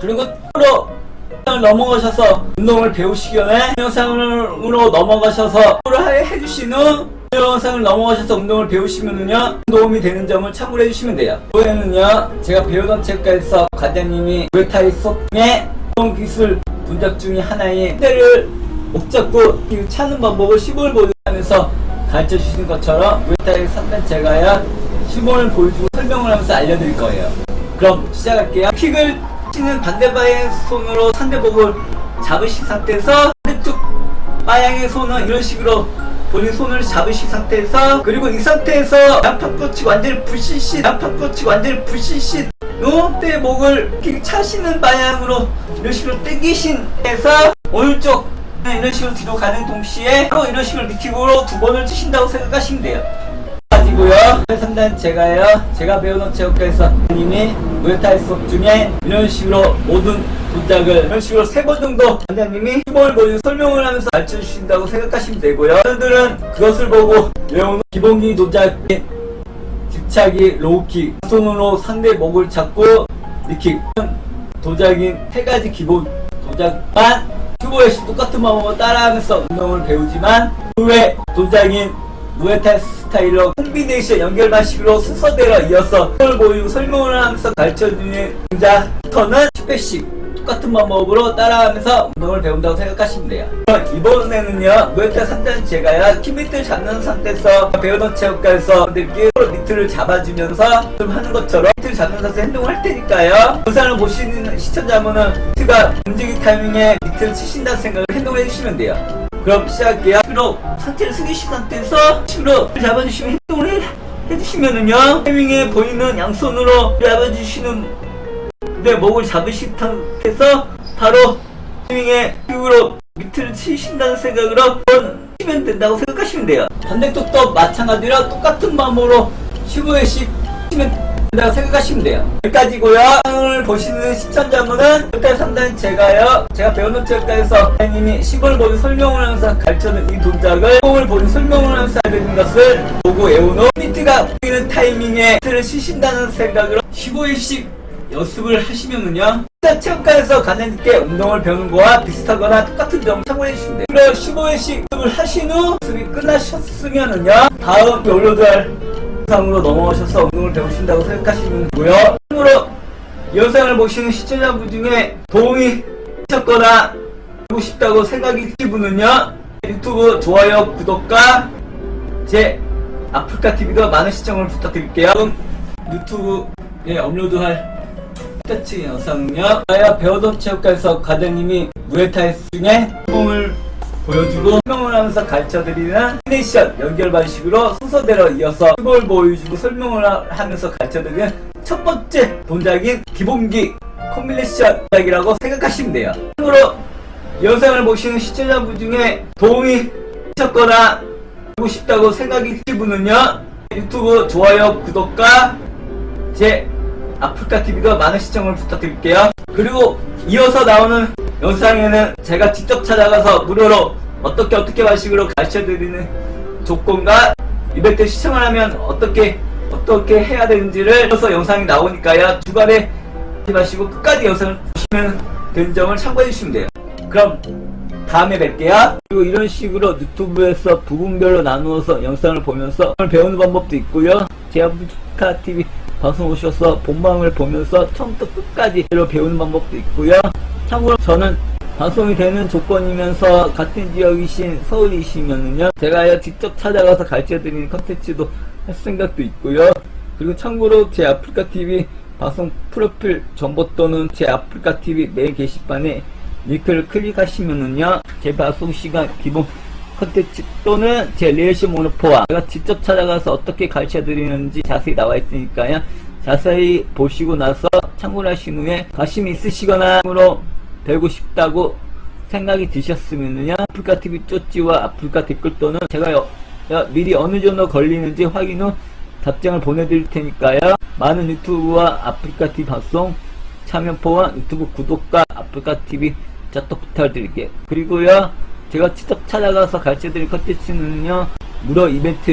그리고 로 넘어가셔서 운동을 배우시기 전에 영상으로 넘어가셔서 를 해주신 후 영상을 넘어가셔서 운동을 배우시면은요 도움이 되는 점을 참고해 주시면 돼요. 이번에는요 제가 배우던 체육관에서 과장님이 무에타이 속의 운동 기술 분석 중에 하나인 때를 목 잡고 이 차는 방법을 시범을 보여주면서 가르쳐 주시는 것처럼 무에타이 3단 제가요 시범을 보여주고 설명을 하면서 알려드릴 거예요. 그럼 시작할게요. 킥을 치는 반대 방향 손으로 상대복을 잡으신 상태에서 반대쪽 방향의 손은 이런 식으로 본인 손을 잡으신 상태에서 그리고 이 상태에서 양팔꿈치 완전히 부시시 양팔꿈치 완전히 부시시 노때 목을 차시는 방향으로 이런 식으로 당기신 해서 오른쪽 이런 식으로 뒤로 가는 동시에 바로 이런 식으로 니킥으로 두 번을 치신다고 생각하시면 돼요 가지고요. 3단 제가요. 제가 배우는 체육관에서 님이 무에타이 수업 중에 이런 식으로 모든 동작을 이런 식으로 세 번 정도 원장님이 시범을 보여 설명을 하면서 가르쳐 주신다고 생각하시면 되고요. 여러분들은 그것을 보고 외우는 기본기 동작인 집차기, 로우킥, 손으로 상대 목을 잡고 니킥 동작인 세 가지 기본 동작만 큐브에시 똑같은 방법으로 따라하면서 운동을 배우지만 그외 동작인 무에타이 스타일로 콤비네이션 연결 방식으로 순서대로 이어서 그걸 보이고 설명을 하면서 가르쳐주는 동작부터는 10회씩 똑같은 방법으로 따라하면서 운동을 배운다고 생각하시면 돼요. 이번에는요, 무에타이 3단 제가요, 키 밑을 잡는 상태에서 배우던 체육관에서 분들께 서로 밑을 잡아주면서 좀 하는 것처럼 밑을 잡는 상태에서 행동을 할 테니까요. 영상을 보시는 시청자분은 밑가 움직이 타이밍에 밑을 치신다는 생각을 행동해 주시면 돼요. 그럼 시작할게요. 으로 상체를 숙이신 상태에서 힘으로 잡아주시면 행동을 해, 해주시면은요 타이밍에 보이는 양손으로 잡아주시는 내 목을 잡으신 상태에서 바로 타이밍에 힘으로 밑을 치신다는 생각으로 치면 된다고 생각하시면 돼요. 반대쪽도 마찬가지로 똑같은 방법으로 15회씩 치면 된다고 생각하시면 돼요. 여기까지고요. 영상을 보시는 시청자분은 일단 상단 제가요. 제가 배우는 체육관에서 선생님이 시범을 보는 설명을 하면서 가르쳐는 이 동작을 시범을 보는 설명을 하면서 하는 것을 보고 외운 후 미트가 보이는 타이밍에 미트를 치신다는 생각으로 15일씩 연습을 하시면은요 체육관에서 가는 게 운동을 배우는 거와 비슷하거나 똑같은 점을 참고해 주시면 돼요 그리고 15일씩 연습을 하신 후 연습이 끝나셨으면은요 다음 올려드할 영상으로 넘어오셔서 운동을 배우신다고 생각하시면 되고요 참고로 이 영상을 보시는 시청자분 중에 도움이 되셨거나 하고 싶다고 생각이 분은요 유튜브 좋아요 구독과 제 아프리카 TV도 많은 시청을 부탁드릴게요. 유튜브에 업로드할 콘텐츠 영상은요. 제가 배우던 체육관에서 과장님이 무에타이 중에 몸을 보여주고 설명을 하면서 가르쳐드리는 피네이션 연결 방식으로 순서대로 이어서 을 보여주고 설명을 하- 하면서 가르쳐드리는 첫 번째 동작인 기본기 콤비네이션 동작이라고 생각하시면 돼요. 참고로 영상을 보시는 시청자분 중에 도움이 되셨거나 하고 싶다고 생각이 드신 분은요 유튜브 좋아요 구독과 제 아프리카 TV도 많은 시청을 부탁드릴게요 그리고 이어서 나오는 영상에는 제가 직접 찾아가서 무료로 어떻게 어떻게 방식으로 가르쳐드리는 조건과 이벤트 시청을 하면 어떻게 어떻게 해야 되는지를 이어서 영상이 나오니까요 중간에 하지 마시고 끝까지 영상을 보시면 되는 점을 참고해 주시면 돼요 그럼 다음에 뵐게요. 그리고 이런 식으로 유튜브에서 부분별로 나누어서 영상을 보면서 배우는 방법도 있고요. 제아프리카 TV 방송 오셔서 본방을 보면서 처음부터 끝까지 로 배우는 방법도 있고요. 참고로 저는 방송이 되는 조건이면서 같은 지역이신 서울이시면은요. 제가 직접 찾아가서 가르쳐드리는 컨텐츠도 할 생각도 있고요. 그리고 참고로 제 아프리카 TV 방송 프로필 정보 또는 제 아프리카 TV 메일 게시판에 링크를 클릭하시면은요 제 방송 시간 기본 컨텐츠 또는 제 리얼시 모노포와 제가 직접 찾아가서 어떻게 가르쳐 드리는지 자세히 나와 있으니까요 자세히 보시고 나서 참고하신 후에 관심이 있으시거나 배우고 싶다고 생각이 드셨으면요 아프리카 TV 쪼찌와 아프리카 댓글 또는 제가 여- 여- 미리 어느 정도 걸리는지 확인 후 답장을 보내드릴 테니까요 많은 유튜브와 아프리카 TV 방송 참여포와 유튜브 구독과 아프리카 TV 자또 부탁드릴게요. 그리고요, 제가 직접 찾아가서 가르쳐드릴 컨텐츠는요, 무료 이벤트